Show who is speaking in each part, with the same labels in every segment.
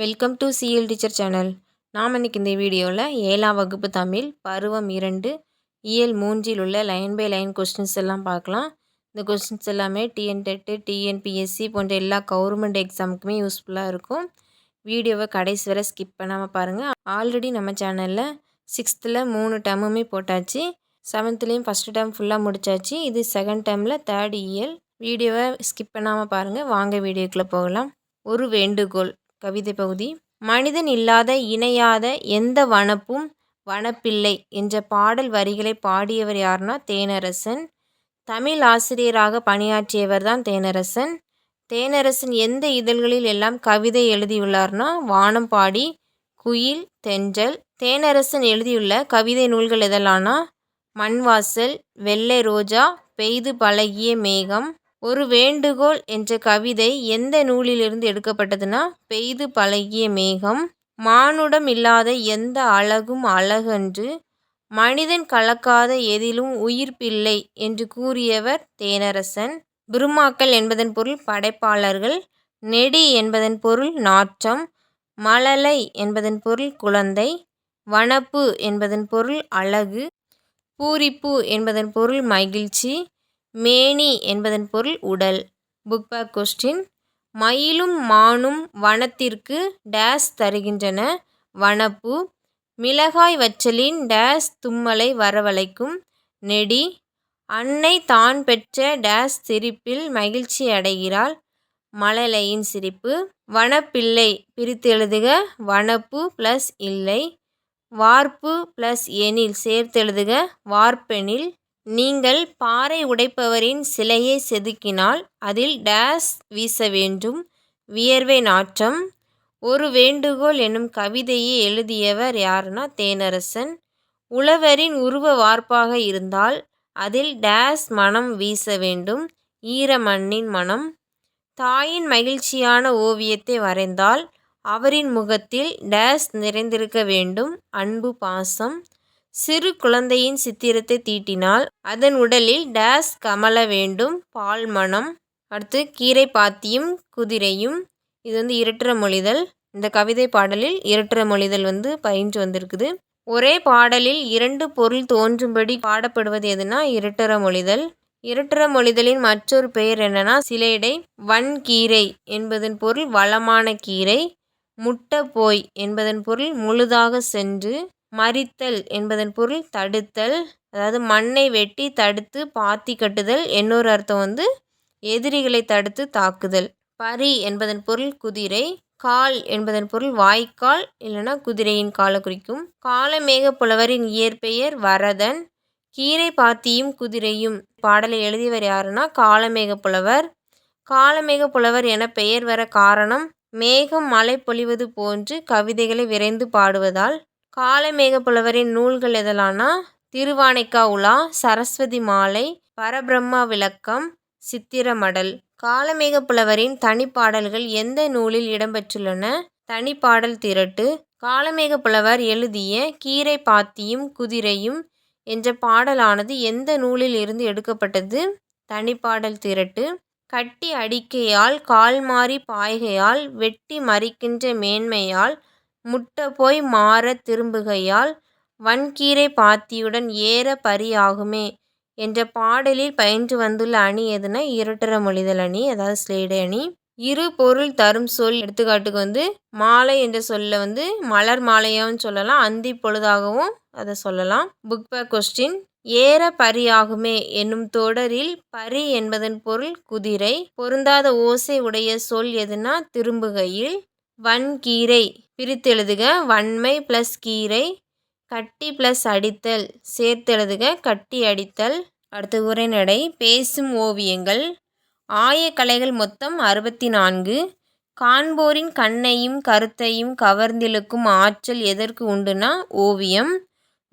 Speaker 1: Welcome to CL teacher channel நாம் இன்றைக்கி இந்த வீடியோவில் ஏழாம் வகுப்பு தமிழ் பருவம் இரண்டு இயல் மூன்றில் உள்ள லைன் பை லைன் கொஸ்டின்ஸ் எல்லாம் பார்க்கலாம். இந்த கொஸ்டின்ஸ் எல்லாமே டிஎன் டெட்டு டிஎன்பிஎஸ்சி போன்ற எல்லா கவர்மெண்ட் எக்ஸாமுக்குமே யூஸ்ஃபுல்லாக இருக்கும். வீடியோவை கடைசி வரை ஸ்கிப் பண்ணாமல் பாருங்கள் ஆல்ரெடி நம்ம சேனலில் சிக்ஸ்த்தில் மூணு டேமுமே போட்டாச்சு. செவன்த்துலேயும் ஃபஸ்ட்டு டேம் ஃபுல்லாக முடிச்சாச்சு. இது செகண்ட் டேமில் தேர்ட் இயல். வீடியோவை ஸ்கிப் பண்ணாமல் பாருங்கள் வாங்க வீடியோக்குள்ளே போகலாம். ஒரு வேண்டுகோள். கவிதை பகுதி. மனிதன் இல்லாத இணையாத எந்த வனப்பும் வனப்பில்லை என்ற பாடல் வரிகளை பாடியவர் யாருன்னா தேனரசன். தமிழ் ஆசிரியராக பணியாற்றியவர் தான் தேனரசன். தேனரசன் எந்த இதழ்களில் எல்லாம் கவிதை எழுதியுள்ளார்னா வானம்பாடி குயில் தென்றல். தேனரசன் எழுதியுள்ள கவிதை நூல்கள் எதெல்லாம்னா மண்வாசல் வெள்ளை ரோஜா பெய்து பழகிய மேகம். ஒரு வேண்டுகோள் என்ற கவிதை எந்த நூலிலிருந்து எடுக்கப்பட்டதுன்னா பெய்து பழகிய மேகம் மானுடம் இல்லாத எந்த அழகும் அழகன்று மனிதன் கலக்காத எதிலும் உயிர்ப்பில்லை என்று கூறியவர் தேனரசன். பிரம்மாக்கள் என்பதன் பொருள் படைப்பாளர்கள் நெடி என்பதன் பொருள் நாற்றம் மழலை என்பதன் பொருள் குழந்தை வனப்பு என்பதன் பொருள் அழகு பூரிப்பு என்பதன் பொருள் மகிழ்ச்சி மேனி என்பதன் பொருள் உடல். புக் பேக் கொஸ்டின் மயிலும் மானும் வனத்திற்கு டேஸ் தருகின்றன. வனப்பு. மிளகாய் வச்சலின் டேஸ் தும்மலை வரவழைக்கும். நெடி. அன்னை தான் பெற்ற டேஸ் சிரிப்பில் மகிழ்ச்சி அடைகிறாள். மழலையின் சிரிப்பு. வனப்பிள்ளை. பிரித்து எழுதுக. வனப்பு ப்ளஸ் இல்லை. வார்ப்பு ப்ளஸ் எனில் சேர்த்தெழுதுக வார்ப்பெனில் நீங்கள் பாறை உடைப்பவரின் சிலையை செதுக்கினால் அதில் டேஸ் வீச வேண்டும். வியர்வை நாற்றம். ஒரு வேண்டுகோள் என்னும் கவிதையை எழுதியவர் யாருன்னா தேனரசன். உழவரின் உருவ வார்ப்பாக இருந்தால் அதில் டேஸ் மனம் வீச வேண்டும். ஈர மண்ணின் மனம். தாயின் மகிழ்ச்சியான ஓவியத்தை வரைந்தால் அவரின் முகத்தில் டேஸ் நிறைந்திருக்க வேண்டும். அன்பு பாசம். சிறு குழந்தையின் சித்திரத்தை தீட்டினால் அதன் உடலில் டேஸ் கமல வேண்டும் பால் மணம் அடுத்து கீரை பாத்தியும் குதிரையும். இது வந்து இரட்டுற மொழிதல். இந்த கவிதை பாடலில் இரட்டுற மொழிதல் வந்து பயின்று வந்திருக்குது. ஒரே பாடலில் இரண்டு பொருள் தோன்றும்படி பாடப்படுவது எதுனா இரட்டுற மொழிதல். இரட்டுற மொழிதலின் மற்றொரு பெயர் என்னன்னா சிலேடை வன்கீரை என்பதன் பொருள் வளமான கீரை. முட்டை போய் என்பதன் பொருள் முழுதாக சென்று. மறித்தல் என்பதன் பொருள் தடுத்தல். அதாவது மண்ணை வெட்டி தடுத்து பாத்தி கட்டுதல். இன்னொரு அர்த்தம் வந்து எதிரிகளை தடுத்து தாக்குதல். பரி என்பதன் பொருள் குதிரை. கால் என்பதன் பொருள் வாய்க்கால் இல்லைன்னா குதிரையின் காலை குறிக்கும். காலமேக புலவரின் இயற்பெயர் வரதன். கீரை பாத்தியும் குதிரையும். பாடலை எழுதியவர் யாருன்னா காலமேக புலவர். காலமேக புலவர் என பெயர் வர காரணம் மேகம் மழை பொழிவது போன்று கவிதைகளை விரைந்து பாடுவதால் காலமேகப்புலவரின் நூல்கள் எதலானா? திருவானைக்கா உலா சரஸ்வதி மாலை பரபிரம்மா விளக்கம் சித்திரமடல் காலமேகப்புலவரின் தனிப்பாடல்கள் எந்த நூலில் இடம்பெற்றுள்ளன? தனிப்பாடல் திரட்டு. காலமேகப்புலவர் எழுதிய கீரை பாத்தியும் குதிரையும் என்ற பாடலானது எந்த நூலில் இருந்து எடுக்கப்பட்டது? தனிப்பாடல் திரட்டு. கட்டி அடிக்கையால் கால் மாறி பாய்கையால் வெட்டி மறிக்கின்ற மேன்மையால் முட்டை போய் மாறத் திரும்புகையால் வன்கீரை பாத்தியுடன் ஏற பரியாகுமே என்ற பாடலில் பயின்று வந்துள்ள அணி எதுனா? இரட்டர மொழிதல் அணி அதாவது ஸ்லேடை அணி. இரு பொருள் தரும் சொல் எடுத்துக்காட்டுக்கு வந்து மாலை என்ற சொல்ல வந்து மலர் மாலையாகவும் சொல்லலாம் அந்தி பொழுதாகவும் அதை சொல்லலாம். புக் பேக் கொஸ்டின் ஏற பரியாகுமே என்னும் தொடரில் பரி என்பதன் பொருள் குதிரை பொருந்தாத ஓசை உடைய சொல் எதுனா? திரும்புகையில் வன்கீரை. பிரித்தெழுதுக வன்மை ப்ளஸ் கீரை. கட்டி ப்ளஸ் அடித்தல். சேர்த்தெழுதுக கட்டி அடித்தல். அடுத்து உரைநடை. பேசும் ஓவியங்கள். ஆயக்கலைகள் மொத்தம் அறுபத்தி நான்கு காண்போரின் கண்ணையும் கருத்தையும் கவர்ந்திழுக்கும் ஆற்றல் எதற்கு உண்டுனா ஓவியம்.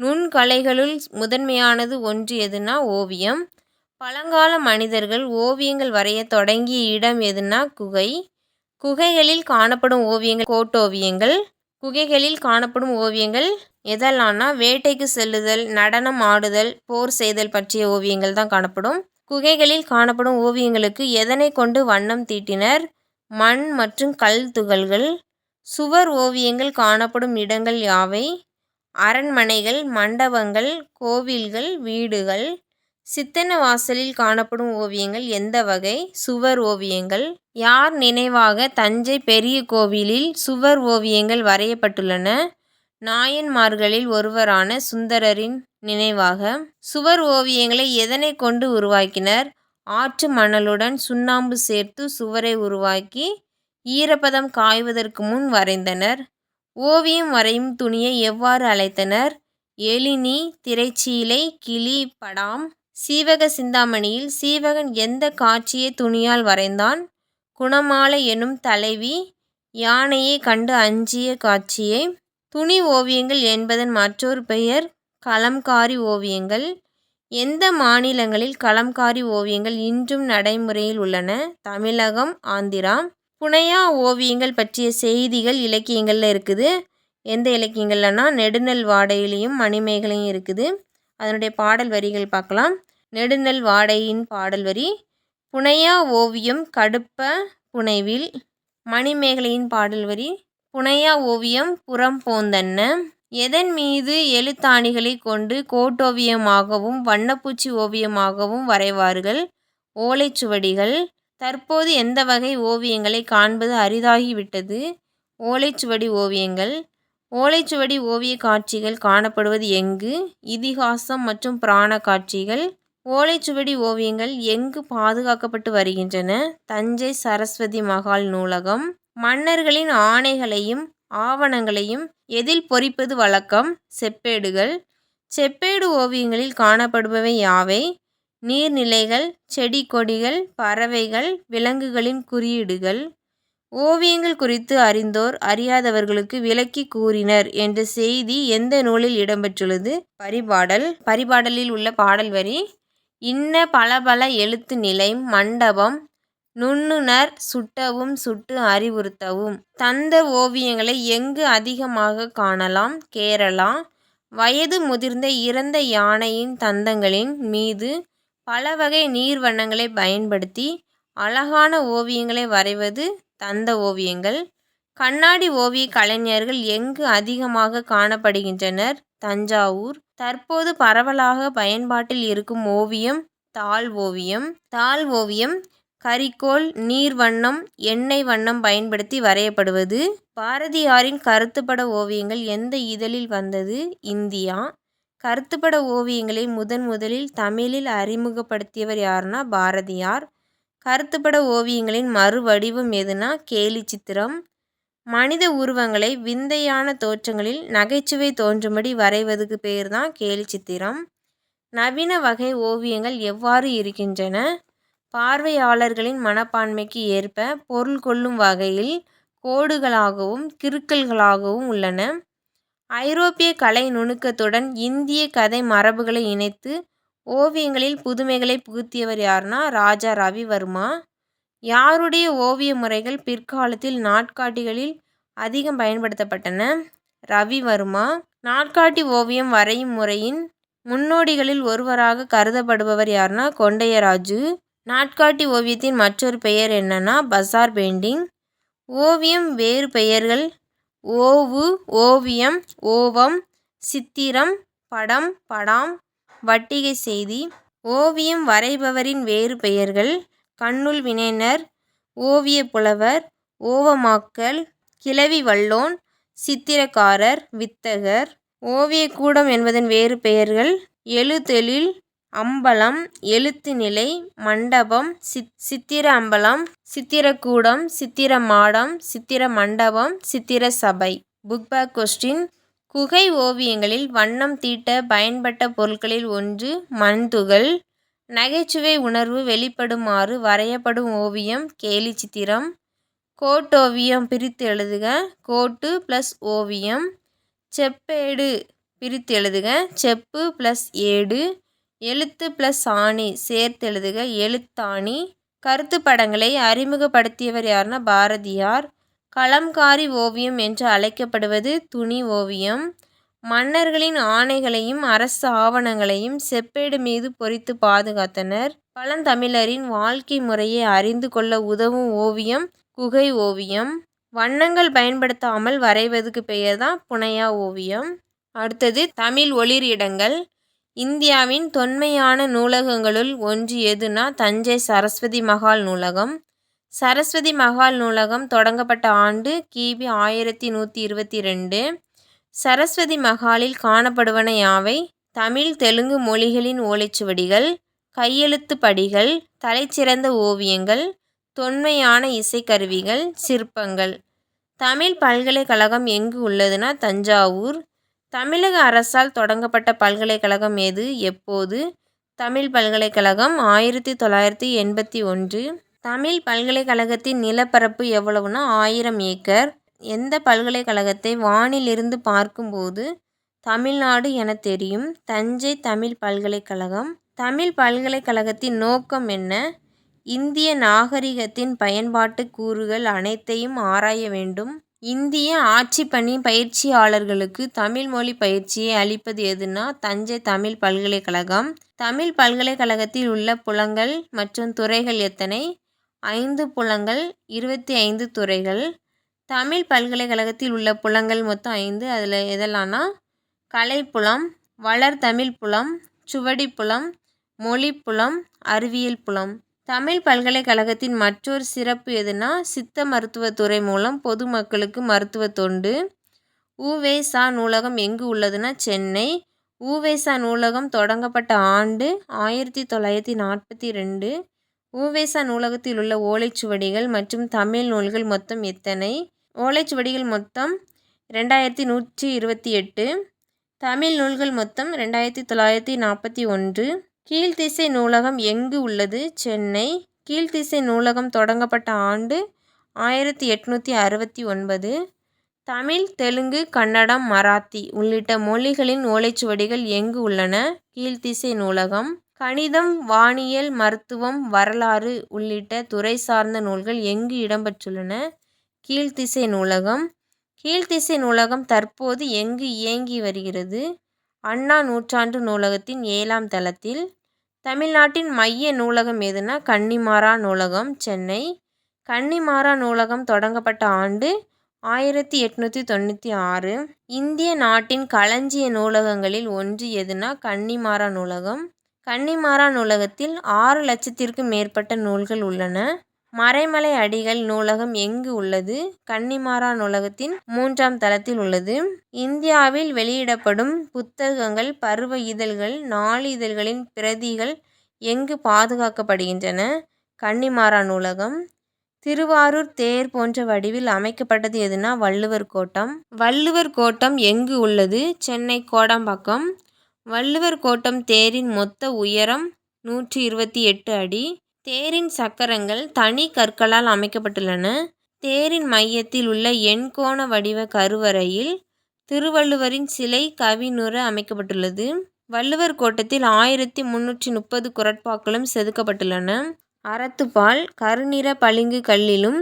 Speaker 1: நுண்கலைகளுள் முதன்மையானது ஒன்று எதுனா ஓவியம். பழங்கால மனிதர்கள் ஓவியங்கள் வரைய தொடங்கிய இடம் எதுனா குகை. குகைகளில் காணப்படும் ஓவியங்கள் கோட்டோவியங்கள். குகைகளில் காணப்படும் ஓவியங்கள் எதெல்லாம்னா வேட்டைக்கு செல்லுதல் நடனம் ஆடுதல் போர் செய்தல் பற்றிய ஓவியங்கள் தான் காணப்படும். குகைகளில் காணப்படும் ஓவியங்களுக்கு எதனை கொண்டு வண்ணம் தீட்டினர்? மண் மற்றும் கல் துகள்கள். சுவர் ஓவியங்கள் காணப்படும் இடங்கள் யாவை? அரண்மனைகள் மண்டபங்கள் கோவில்கள் வீடுகள். சித்தன்னவாசலில் காணப்படும் ஓவியங்கள் எந்த வகை? சுவர் ஓவியங்கள். யார் நினைவாக தஞ்சை பெரிய கோவிலில் சுவர் ஓவியங்கள் வரையப்பட்டுள்ளன? நாயன்மார்களில் ஒருவரான சுந்தரரின் நினைவாக. சுவர் ஓவியங்களை எதனை கொண்டு உருவாக்கினர்? ஆற்று மணலுடன் சுண்ணாம்பு சேர்த்து சுவரை உருவாக்கி ஈரப்பதம் காய்வதற்கு முன் வரைந்தனர். ஓவியம் வரையும் துணியை எவ்வாறு அழைத்தனர்? எழினி திரைச்சீலை கிளி படாம் சீவக சிந்தாமணியில் சீவகன் எந்த காட்சியை துணியால் வரைந்தான்? குணமாலை எனும் தலைவி யானையை கண்டு அஞ்சிய காட்சியை. துணி ஓவியங்கள் என்பதன் மற்றொரு பெயர் கலம்காரி ஓவியங்கள். எந்த மாநிலங்களில் கலம்காரி ஓவியங்கள் இன்றும் நடைமுறையில் உள்ளன? தமிழகம் ஆந்திரா. புனையா ஓவியங்கள் பற்றிய செய்திகள் இலக்கியங்களில் இருக்குது. எந்த இலக்கியங்கள்லனா நெடுநெல் வாடையிலையும் மணிமேகலையும் இருக்குது. அதனுடைய பாடல் வரிகள் பார்க்கலாம். நெடுநெல் வாடையின் பாடல் வரி. புனையா ஓவியம் கடுப்ப புனைவில். மணிமேகலையின் பாடல் வரி. புனையா ஓவியம் புறம் போந்தன்ன. எதன் மீது எழுத்தாணிகளை கொண்டு கோட்டோவியமாகவும் வண்ணப்பூச்சி ஓவியமாகவும் வரைவார்கள்? ஓலைச்சுவடிகள் தற்போது எந்த வகை ஓவியங்களை காண்பது அரிதாகிவிட்டது? ஓலைச்சுவடி ஓவியங்கள். ஓலைச்சுவடி ஓவிய காட்சிகள் காணப்படுவது எங்கு? இதிகாசம் மற்றும் புராண காட்சிகள். ஓலைச்சுவடி ஓவியங்கள் எங்கு பாதுகாக்கப்பட்டு வருகின்றன? தஞ்சை சரஸ்வதி மகால் நூலகம். மன்னர்களின் ஆணைகளையும் ஆவணங்களையும் எதில் பொறிப்பது வழக்கம்? செப்பேடுகள். செப்பேடு ஓவியங்களில் காணப்படுபவை யாவை? நீர்நிலைகள் செடி கொடிகள் பறவைகள் விலங்குகளின் குறியீடுகள். ஓவியங்கள் குறித்து அறிந்தோர் அறியாதவர்களுக்கு விளக்கி கூறினர் என்ற செய்தி எந்த நூலில் இடம்பெற்றுள்ளது? பரிபாடல். பரிபாடலில் உள்ள பாடல் வரி இன்ன பல பல எழுத்து நிலை மண்டபம் நுண்ணுணர் சுட்டவும் சுட்டு அறிவுறுத்தவும். தந்த ஓவியங்களை எங்கு அதிகமாக காணலாம்? கேரளா. வயது முதிர்ந்த இறந்த யானையின் தந்தங்களின் மீது பல வகை நீர் வண்ணங்களை பயன்படுத்தி அழகான ஓவியங்களை வரைவது தந்த ஓவியங்கள். கண்ணாடி ஓவிய கலைஞர்கள் எங்கு அதிகமாக காணப்படுகின்றனர்? தஞ்சாவூர். தற்போது பரவலாக பயன்பாட்டில் இருக்கும் ஓவியம் தாள் ஓவியம். தாள் ஓவியம் கரிக்கோல் நீர் வண்ணம் எண்ணெய் வண்ணம் பயன்படுத்தி வரையப்படுவது. பாரதியாரின் கருத்துப்பட ஓவியங்கள் எந்த இதழில் வந்தது? இந்தியா. கருத்துப்பட ஓவியங்களை முதன் முதலில் தமிழில் அறிமுகப்படுத்தியவர் யாருன்னா பாரதியார். கருத்துப்பட ஓவியங்களின் மறுவடிவம் எதுனா கேலி சித்திரம். மனித உருவங்களை விந்தையான தோற்றங்களில் நகைச்சுவை தோன்றும்படி வரைவதுக்கு பேர் தான் கேலி சித்திரம். நவீன வகை ஓவியங்கள் எவ்வாறு இருக்கின்றன? பார்வையாளர்களின் மனப்பான்மைக்கு ஏற்ப பொருள் கொள்ளும் வகையில் கோடுகளாகவும் கிறுக்கல்களாகவும் உள்ளன. ஐரோப்பிய கலை நுணுக்கத்துடன் இந்திய கதை மரபுகளை இணைத்து ஓவியங்களில் புதுமைகளை புகுத்தியவர் யாருன்னா ராஜா ரவிவர்மா. யாருடைய ஓவிய முறைகள் பிற்காலத்தில் நாட்காட்டிகளில் அதிகம் பயன்படுத்தப்பட்டன? ரவிவர்மா. நாட்காட்டி ஓவியம் வரையும் முறையின் முன்னோடிகளில் ஒருவராக கருதப்படுபவர் யாருன்னா கொண்டையராஜு. நாட்காட்டி ஓவியத்தின் மற்றொரு பெயர் என்னன்னா பசார் பெயிண்டிங் ஓவியம் வேறு பெயர்கள். ஓவு ஓவியம் ஓவம் சித்திரம் படம் படாம் வட்டிகை செய்தி ஓவியம் வரைபவரின் வேறு பெயர்கள் கண்ணுள் வினைஞர் ஓவியப் புலவர் ஓவமாக்கல் கிளவி வல்லோன் சித்திரக்காரர் வித்தகர். ஓவியக்கூடம் என்பதன் வேறு பெயர்கள் எழுத்தெழில் அம்பலம் எழுத்து நிலை மண்டபம் சித் சித்திர அம்பலம் சித்திரக்கூடம் சித்திர மாடம் சித்திர மண்டபம் சித்திர சபை. புக் பேக் கொஸ்டின் குகை ஓவியங்களில் வண்ணம் தீட்ட பயன்பட்ட பொருட்களில் ஒன்று மண்துகள். நகைச்சுவை உணர்வு வெளிப்படுமாறு வரையப்படும் ஓவியம் கேலி சித்திரம் கோட்டோவியம் பிரித்து எழுதுக. கோட்டு ப்ளஸ் ஓவியம். செப்பேடு பிரித்து எழுதுக. செப்பு ப்ளஸ் ஏடு. எழுத்து ப்ளஸ் ஆணி சேர்த்து எழுதுக. எழுத்தாணி. கருத்து படங்களை அறிமுகப்படுத்தியவர் யாருன்னா பாரதியார். கலம்காரி ஓவியம் என்று அழைக்கப்படுவது துணி ஓவியம். மன்னர்களின் ஆணைகளையும் அரசு ஆவணங்களையும் செப்பேடு மீது பொறித்து பாதுகாத்தனர். பழந்தமிழரின் வாழ்க்கை முறையை அறிந்து கொள்ள உதவும் ஓவியம் குகை ஓவியம். வண்ணங்கள் பயன்படுத்தாமல் வரைவதுக்கு பெயர் தான் புனையா ஓவியம். அடுத்தது தமிழ் ஒளிர் இடங்கள் இந்தியாவின் தொன்மையான நூலகங்களுள் ஒன்று எதுனா தஞ்சை சரஸ்வதி மகால் நூலகம். சரஸ்வதி மகால் நூலகம் தொடங்கப்பட்ட ஆண்டு கிபி ஆயிரத்தி நூற்றி இருபத்தி ரெண்டு சரஸ்வதி மகாலில் காணப்படுவன யாவை? தமிழ் தெலுங்கு மொழிகளின் ஓலைச்சுவடிகள் கையெழுத்து படிகள் தலைச்சிறந்த ஓவியங்கள் தொன்மையான இசைக்கருவிகள் சிற்பங்கள். தமிழ் பல்கலைக்கழகம் எங்கு உள்ளதுன்னா தஞ்சாவூர். தமிழக அரசால் தொடங்கப்பட்ட பல்கலைக்கழகம் எது? எப்போது? தமிழ் பல்கலைக்கழகம் ஆயிரத்தி தொள்ளாயிரத்தி எண்பத்தி ஒன்று. தமிழ் பல்கலைக்கழகத்தின் நிலப்பரப்பு எவ்வளவுனா ஆயிரம் ஏக்கர். எந்த பல்கலைக்கழகத்தை வானிலிருந்து பார்க்கும்போது தமிழ்நாடு என தெரியும். தஞ்சை தமிழ் பல்கலைக்கழகம். தமிழ் பல்கலைக்கழகத்தின் நோக்கம் என்ன? இந்திய நாகரிகத்தின் பயன்பாட்டு கூறுகள் அனைத்தையும் ஆராய வேண்டும். இந்திய ஆட்சி பணி பயிற்சியாளர்களுக்கு தமிழ் மொழி பயிற்சியை அளிப்பது எதுனா தஞ்சை தமிழ் பல்கலைக்கழகம். தமிழ் பல்கலைக்கழகத்தில் உள்ள புலங்கள் மற்றும் துறைகள் எத்தனை? ஐந்து புலங்கள் இருபத்தி ஐந்து துறைகள். தமிழ் பல்கலைக்கழகத்தில் உள்ள புலங்கள் மொத்தம் ஐந்து. அதில் எதெல்லாம்னா கலைப்புலம் வளர்தமிழ் புலம் சுவடிப்புலம் மொழிப்புலம் அறிவியல் புலம். தமிழ் பல்கலைக்கழகத்தின் மற்றொரு சிறப்பு எதுனா சித்த மருத்துவத்துறை மூலம் பொதுமக்களுக்கு மருத்துவ தொண்டு. ஊவேசா நூலகம் எங்கு உள்ளதுன்னா சென்னை. ஊவேசா நூலகம் தொடங்கப்பட்ட ஆண்டு ஆயிரத்தி தொள்ளாயிரத்தி நாற்பத்தி ரெண்டு. உவேசா நூலகத்தில் உள்ள ஓலைச்சுவடிகள் மற்றும் தமிழ் நூல்கள் மொத்தம் எத்தனை? ஓலைச்சுவடிகள் மொத்தம் ரெண்டாயிரத்தி நூற்றி இருபத்தி எட்டு. தமிழ் நூல்கள் மொத்தம் ரெண்டாயிரத்தி தொள்ளாயிரத்தி நாற்பத்தி ஒன்று. கீழ்த்திசை நூலகம் எங்கு உள்ளது? சென்னை. கீழ்த்திசை நூலகம் தொடங்கப்பட்ட ஆண்டு ஆயிரத்தி எட்நூற்றி அறுபத்தி ஒன்பது. தமிழ் தெலுங்கு கன்னடம் மராத்தி உள்ளிட்ட மொழிகளின் ஓலைச்சுவடிகள் எங்கு உள்ளன? கீழ்த்திசை நூலகம் கணிதம் வானியல் மருத்துவம் வரலாறு உள்ளிட்ட துறை சார்ந்த நூல்கள் எங்கு இடம்பெற்றுள்ளன? கீழ்த்திசை நூலகம். கீழ்த்திசை நூலகம் தற்போது எங்கு இயங்கி வருகிறது? அண்ணா நூற்றாண்டு நூலகத்தின் ஏழாம் தளத்தில். தமிழ்நாட்டின் மைய நூலகம் எதுனா? கன்னிமாரா நூலகம் சென்னை. கன்னிமாரா நூலகம் தொடங்கப்பட்ட ஆண்டு ஆயிரத்தி எட்நூற்றி தொண்ணூற்றி ஆறு. இந்திய நாட்டின் களஞ்சிய நூலகங்களில் ஒன்று எதுனா? கன்னிமாரா நூலகம். கன்னிமாரா நூலகத்தில் ஆறு லட்சத்திற்கும் மேற்பட்ட நூல்கள் உள்ளன. மறைமலை அடிகள் நூலகம் எங்கு உள்ளது? கன்னிமாரா நூலகத்தின் மூன்றாம் தளத்தில் உள்ளது. இந்தியாவில் வெளியிடப்படும் புத்தகங்கள் பருவ இதழ்கள் நாளிதழ்களின் பிரதிகள் எங்கு பாதுகாக்கப்படுகின்றன? கன்னிமாரா நூலகம். திருவாரூர் தேர் போன்ற வடிவில் அமைக்கப்பட்டது எதுனா வள்ளுவர் கோட்டம். வள்ளுவர் கோட்டம் எங்கு உள்ளது? சென்னை கோடம்பாக்கம். வள்ளுவர் கோட்டம் தேரின் மொத்த உயரம் நூற்றி இருபத்தி எட்டு அடி. தேரின் சக்கரங்கள் தனி கற்களால் அமைக்கப்பட்டுள்ளன. தேரின் மையத்தில் உள்ள எண்கோண வடிவ கருவறையில் திருவள்ளுவரின் சிலை கவினுற அமைக்கப்பட்டுள்ளது. வள்ளுவர் கோட்டத்தில் ஆயிரத்தி முன்னூற்றி முப்பது குரட்பாக்களும் செதுக்கப்பட்டுள்ளன. அறத்துப்பால் கருநிற பளிங்கு கல்லிலும்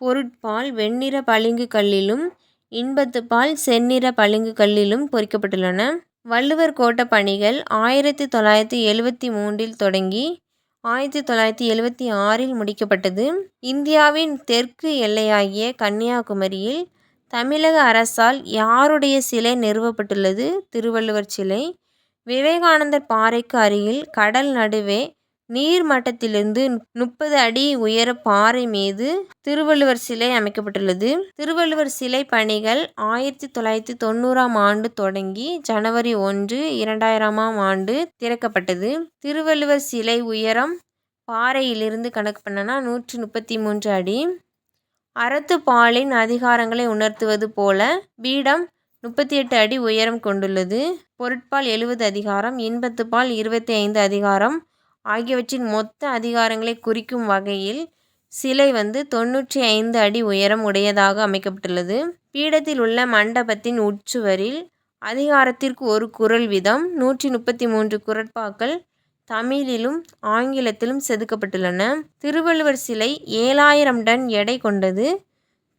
Speaker 1: பொருட்பால் வெண்ணிற பளிங்கு கல்லிலும் இன்பத்துப்பால் செந்நிற பளிங்கு கல்லிலும் பொறிக்கப்பட்டுள்ளன. வள்ளுவர் கோட்ட பணிகள் ஆயிரத்தி தொள்ளாயிரத்தி எழுவத்தி மூன்றில் தொடங்கி ஆயிரத்தி தொள்ளாயிரத்தி எழுவத்தி ஆறில் முடிக்கப்பட்டது. இந்தியாவின் தெற்கு எல்லையாகிய கன்னியாகுமரியில் தமிழக அரசால் யாருடைய சிலை நிறுவப்பட்டுள்ளது? திருவள்ளுவர் சிலை. விவேகானந்தர் பாறைக்கு அருகில் கடல் நடுவே நீர் மட்டத்திலிருந்து முப்பது அடி உயர பாறை மீது திருவள்ளுவர் சிலை அமைக்கப்பட்டுள்ளது. திருவள்ளுவர் சிலை பணிகள் ஆயிரத்தி தொள்ளாயிரத்தி தொண்ணூறாம் ஆண்டு தொடங்கி ஜனவரி ஒன்று இரண்டாயிரமாம் ஆண்டு திறக்கப்பட்டது. திருவள்ளுவர் சிலை உயரம் பாறையிலிருந்து கணக்கு பண்ணனா நூற்றி முப்பத்தி மூன்று அடி. அறத்துப்பாலின் அதிகாரங்களை உணர்த்துவது போல பீடம் முப்பத்தி எட்டு அடி உயரம் கொண்டுள்ளது. பொருட்பால் எழுபது அதிகாரம் இன்பத்துப்பால் இருபத்தி ஐந்து அதிகாரம் ஆகியவற்றின் மொத்த அதிகாரங்களை குறிக்கும் வகையில் சிலை வந்து தொண்ணூற்றி ஐந்து அடி உயரம் உடையதாக அமைக்கப்பட்டுள்ளது. பீடத்தில் உள்ள மண்டபத்தின் உட்சுவரில் அதிகாரத்திற்கு ஒரு குரல் வீதம் நூற்றி முப்பத்தி மூன்று குரட்பாக்கள் தமிழிலும் ஆங்கிலத்திலும் செதுக்கப்பட்டுள்ளன. திருவள்ளுவர் சிலை ஏழாயிரம் டன் எடை கொண்டது.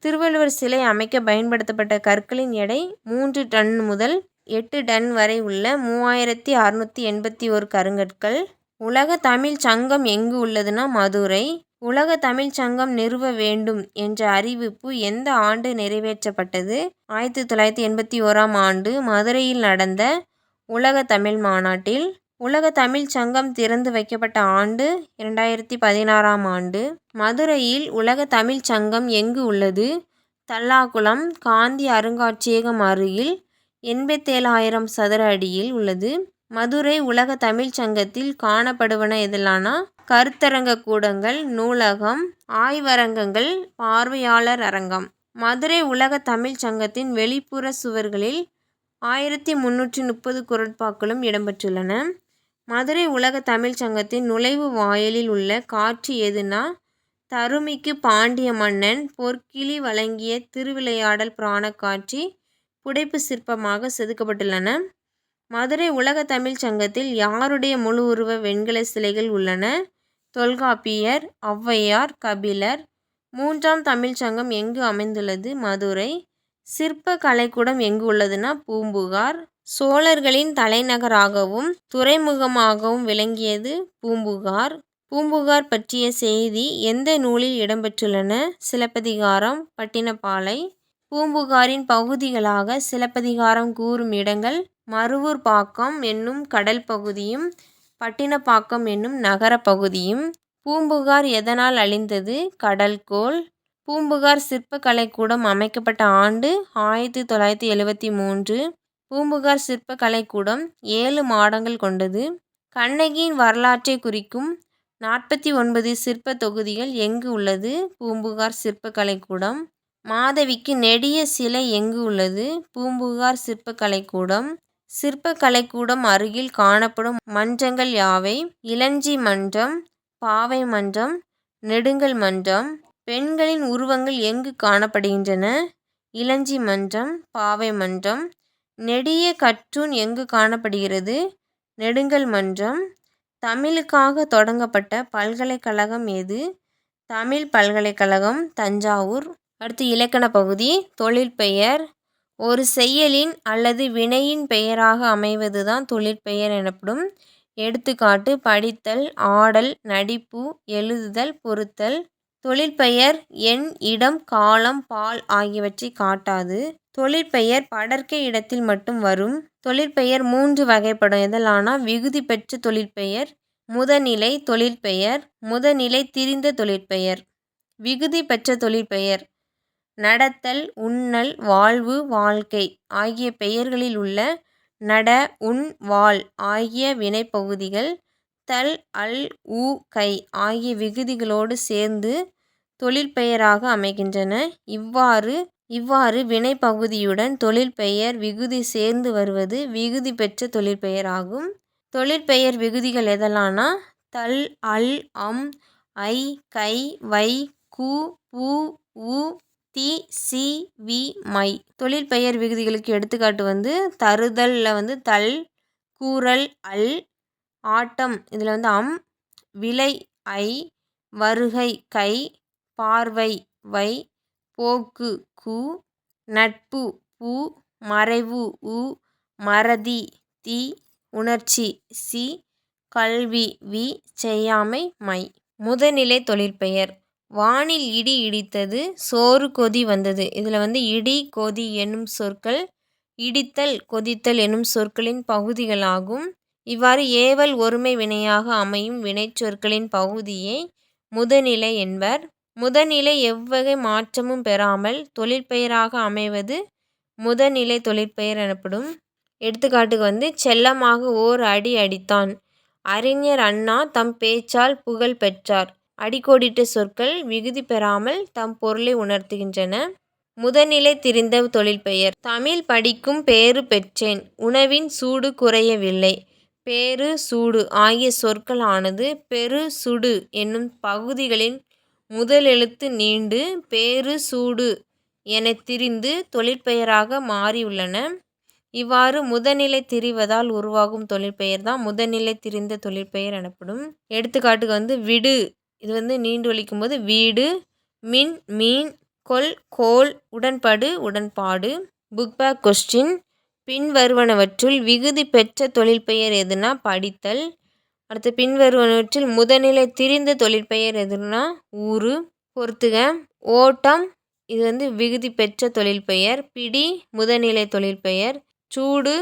Speaker 1: திருவள்ளுவர் சிலை அமைக்க பயன்படுத்தப்பட்ட கற்களின் எடை மூன்று டன் முதல் எட்டு டன் வரை உள்ள மூவாயிரத்தி அறுநூற்றி எண்பத்தி ஒரு கருங்கற்கள். உலக தமிழ் சங்கம் எங்கு உள்ளதுன்னா மதுரை. உலக தமிழ்ச் சங்கம் நிறுவ வேண்டும் என்ற அறிவிப்பு எந்த ஆண்டு நிறைவேற்றப்பட்டது? ஆயிரத்தி தொள்ளாயிரத்தி எண்பத்தி ஓராம் ஆண்டு மதுரையில் நடந்த உலக தமிழ் மாநாட்டில் உலக தமிழ்ச் சங்கம் திறந்து வைக்கப்பட்ட ஆண்டு இரண்டாயிரத்தி பதினாறாம் ஆண்டு. மதுரையில் உலக தமிழ்ச் சங்கம் எங்கு உள்ளது? தல்லாகுளம் காந்தி அருங்காட்சியகம் அருகில் எண்பத்தேழாயிரம் சதுர அடியில் உள்ளது. மதுரை உலக தமிழ்ச் சங்கத்தில் காணப்படுவன எதெல்லாம்னா கருத்தரங்க கூடங்கள் நூலகம் ஆய்வரங்கங்கள் பார்வையாளர் அரங்கம். மதுரை உலக தமிழ்ச் சங்கத்தின் வெளிப்புற சுவர்களில் ஆயிரத்தி முந்நூற்றி முப்பது குரட்பாக்களும் இடம்பெற்றுள்ளன. மதுரை உலக தமிழ்ச் சங்கத்தின் நுழைவு வாயிலில் உள்ள காட்சி எதுனா? தருமிக்கு பாண்டிய மன்னன் பொற்கிளி வழங்கிய திருவிளையாடல் புராணக் காட்சி புடைப்பு சிற்பமாக செதுக்கப்பட்டுள்ளன. மதுரை உலக தமிழ்ச் சங்கத்தில் யாருடைய முழு உருவ வெண்கல சிலைகள் உள்ளன? தொல்காப்பியர் ஔவையார் கபிலர். மூன்றாம் தமிழ்ச் சங்கம் எங்கு அமைந்துள்ளது? மதுரை. சிற்ப கலைக்கூடம் எங்கு உள்ளதுன்னா பூம்புகார். சோழர்களின் தலைநகராகவும் துறைமுகமாகவும் விளங்கியது பூம்புகார். பூம்புகார் பற்றிய செய்தி எந்த நூலில் இடம்பெற்றுள்ளன? சிலப்பதிகாரம் பட்டினப்பாலை. பூம்புகாரின் பகுதிகளாக சிலப்பதிகாரம் கூறும் இடங்கள் மருவூர்பாக்கம் என்னும் கடல் பகுதியும் பட்டினப்பாக்கம் என்னும் நகரப் பகுதியும் பூம்புகார் எதனால் அழிந்தது? கடல்கோள். பூம்புகார் சிற்பக்கலைக்கூடம் அமைக்கப்பட்ட ஆண்டு ஆயிரத்தி தொள்ளாயிரத்தி எழுவத்தி மூன்று. பூம்புகார் சிற்பக்கலைக்கூடம் ஏழு மாடங்கள் கொண்டது. கண்ணகியின் வரலாற்றை குறிக்கும் நாற்பத்தி ஒன்பது சிற்ப தொகுதிகள் எங்கு உள்ளது? பூம்புகார் சிற்பக்கலைக்கூடம். மாதவிக்கு நெடிய சிலை எங்கு உள்ளது? பூம்புகார் சிற்பக்கலைக்கூடம். சிற்பக்கலைக்கூடம் அருகில் காணப்படும் மன்றங்கள் யாவை? இளஞ்சி மன்றம் பாவை மன்றம் நெடுங்கல் மன்றம் பெண்களின் உருவங்கள் எங்கு காணப்படுகின்றன? இளஞ்சி மன்றம் பாவை மன்றம் நெடிய கற்றூன் எங்கு காணப்படுகிறது? நெடுங்கல் மன்றம் தமிழுக்காக தொடங்கப்பட்ட பல்கலைக்கழகம் எது? தமிழ் பல்கலைக்கழகம் தஞ்சாவூர். அடுத்து இலக்கண பகுதி தொழில் பெயர் ஒரு செயலின் அல்லது வினையின் பெயராக அமைவது தான் தொழிற்பெயர் எனப்படும். எடுத்துக்காட்டு படித்தல் ஆடல் நடிப்பு எழுதுதல் பொறுத்தல் தொழிற்பெயர் எண் இடம் காலம் பால் ஆகியவற்றை காட்டாது. தொழிற்பெயர் படர்க்க இடத்தில் மட்டும் வரும். தொழிற்பெயர் மூன்று வகைப்படும் எதலானா விகுதி பெற்ற தொழிற்பெயர் முதநிலை தொழிற்பெயர் முதநிலை திரிந்த தொழிற்பெயர் விகுதி பெற்ற தொழிற்பெயர் நடத்தல் உண்ணல் வாழ்வு வாழ்க்கை ஆகிய பெயர்களில் உள்ள நட உண் வாழ் ஆகிய வினைப்பகுதிகள் தல் அல் உ கை ஆகிய விகுதிகளோடு சேர்ந்து தொழிற்பெயராக அமைகின்றன. இவ்வாறு இவ்வாறு வினைப்பகுதியுடன் தொழிற்பெயர் விகுதி சேர்ந்து வருவது விகுதி பெற்ற தொழிற்பெயர் ஆகும் தொழிற்பெயர் விகுதிகள் எதலானா? தல் அல் அம் ஐ கை வை கு பூ உ தி சி வி மை. தொழிற்பெயர் விகுதிகளுக்கு எடுத்துக்காட்டு வந்து தருதலில் வந்து தல் கூறல் அல் ஆட்டம். இதில் வந்து அம் விலை ஐ வருகை கை பார்வை வை போக்கு கு நட்பு பு மறைவு உ மறதி தி உணர்ச்சி சி கல்வி வி செய்யாமை மை. முதநிலை தொழிற்பெயர் வானில் இடி இடித்தது சோறு கொதி வந்தது. இதில் வந்து இடி கொதி என்னும் சொற்கள் இடித்தல் கொதித்தல் என்னும் சொற்களின் பகுதிகளாகும். இவ்வாறு ஏவல் ஒருமை வினையாக அமையும் வினைச்சொற்களின் பகுதியை முதநிலை என்பர். முதநிலை எவ்வகை மாற்றமும் பெறாமல் தொழிற்பெயராக அமைவது முதநிலை தொழிற்பெயர் எனப்படும். எடுத்துக்காட்டுக்கு வந்து செல்லமாக ஓர் அடி அடித்தான். அறிஞர் அண்ணா தம் பேச்சால் புகழ் பெற்றார். அடிக்கோடிட்ட சொற்கள் விகுதி பெறாமல் தம் பொருளை உணர்த்துகின்றன. முதநிலை திரிந்த தொழிற்பெயர் தமிழ் படிக்கும் பேறு பெற்றேன். உணவின் சூடு குறையவில்லை. பேறு சூடு ஆகிய சொற்களானது பெரு சுடு என்னும் பகுதிகளின் முதலெழுத்து நீண்டு பேறு சூடு எனத் திரிந்து தொழிற்பெயராக மாறியுள்ளன. இவ்வாறு முதநிலை திரிவதால் உருவாகும் தொழிற்பெயர் தான் முதநிலை திரிந்த தொழிற்பெயர் எனப்படும். எடுத்துக்காட்டுக்கு வந்து விடு இது வந்து நீண்டு ஒழிக்கும் போது வீடு மின் மீன் கொல் கோல் உடன்படு உடன்பாடு புக் பேக் கொஸ்டின் பின்வருவனவற்றுள் விகுதி பெற்ற தொழிற்பெயர் எதுனா படித்தல் அடுத்து பின்வருவனவற்றில் முதநிலை திரிந்த தொழிற்பெயர் எதுனா ஊரு பொறுத்துக ஓட்டம் இது வந்து விகுதி பெற்ற தொழிற்பெயர் பிடி முதநிலை தொழிற்பெயர் சூடு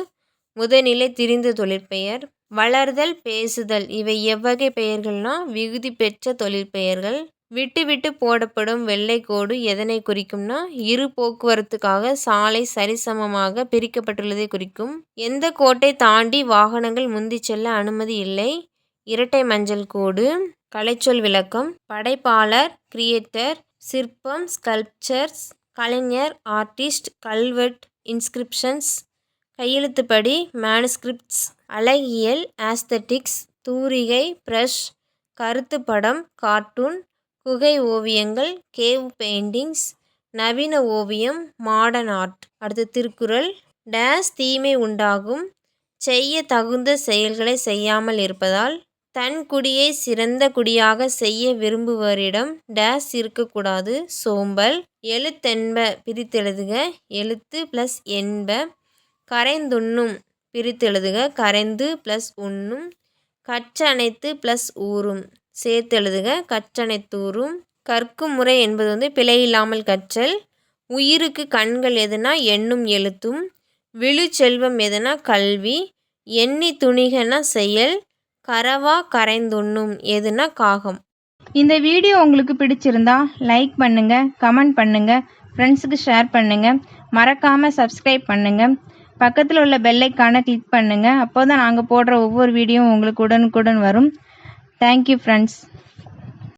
Speaker 1: முதநிலை திரிந்த தொழிற்பெயர் வளர்தல் பேசுதல் இவை எவ்வகை பெயர்கள்னா விகுதி பெற்ற தொழிற்பெயர்கள் விட்டு விட்டு போடப்படும் வெள்ளை கோடு எதனை குறிக்கும்னா இரு போக்குவரத்துக்காக சாலை சரிசமமாக பிரிக்கப்பட்டுள்ளதை குறிக்கும். எந்த கோட்டை தாண்டி வாகனங்கள் முந்தி செல்ல அனுமதி இல்லை. இரட்டை மஞ்சள் கோடு கலைச்சொல் விளக்கம் படைப்பாளர் கிரியேட்டர் சிற்பம் ஸ்கல்ப்சர்ஸ் கலைஞர் ஆர்டிஸ்ட் கல்வெட் இன்ஸ்கிரிப்ஷன்ஸ் கையெழுத்துப்படி மேனுஸ்கிரிப்ட்ஸ் அழகியல் ஆஸ்தட்டிக்ஸ் தூரிகை ப்ரஷ் கருத்து படம் கார்ட்டூன் குகை ஓவியங்கள் கேவ் பெயிண்டிங்ஸ் நவீன ஓவியம் மாடர்ன் ஆர்ட் அடுத்து திருக்குறள். டேஸ் தீமை உண்டாகும். செய்ய தகுந்த செயல்களை செய்யாமல் இருப்பதால் தன் குடியை சிறந்த குடியாக செய்ய விரும்புவரிடம் டேஸ் இருக்கக்கூடாது. சோம்பல். எழுத்தென்ப பிரித்தெழுதுக. எழுத்து ப்ளஸ் என்ப கரைந்துண்ணும். பிரித்து எழுதுக. கரைந்து ப்ளஸ் உண்ணும். கற்றனைத்து ப்ளஸ் ஊறும். சேர்த்தெழுதுக கற்றனைத்தூறும் கற்கும் முறை என்பது வந்து பிழையில்லாமல் கற்றல். உயிருக்கு கண்கள் எதுனா எண்ணும் எழுத்தும். விழு செல்வம் எதுனா கல்வி. எண்ணி துணிகனா செயல். கரவா கரைந்துண்ணும் எதுனா காகம்.
Speaker 2: இந்த வீடியோ உங்களுக்கு பிடிச்சிருந்தா லைக் பண்ணுங்க கமெண்ட் பண்ணுங்க ஃப்ரெண்ட்ஸுக்கு ஷேர் பண்ணுங்க. மறக்காம சப்ஸ்கிரைப் பண்ணுங்க. பக்கத்தில் உள்ள பெல்லைக்கான கிளிக் பண்ணுங்கள் அப்போ தான் நாங்கள் போடுற ஒவ்வொரு வீடியோவும் உங்களுக்கு உடனுக்குடன் வரும். Thank you friends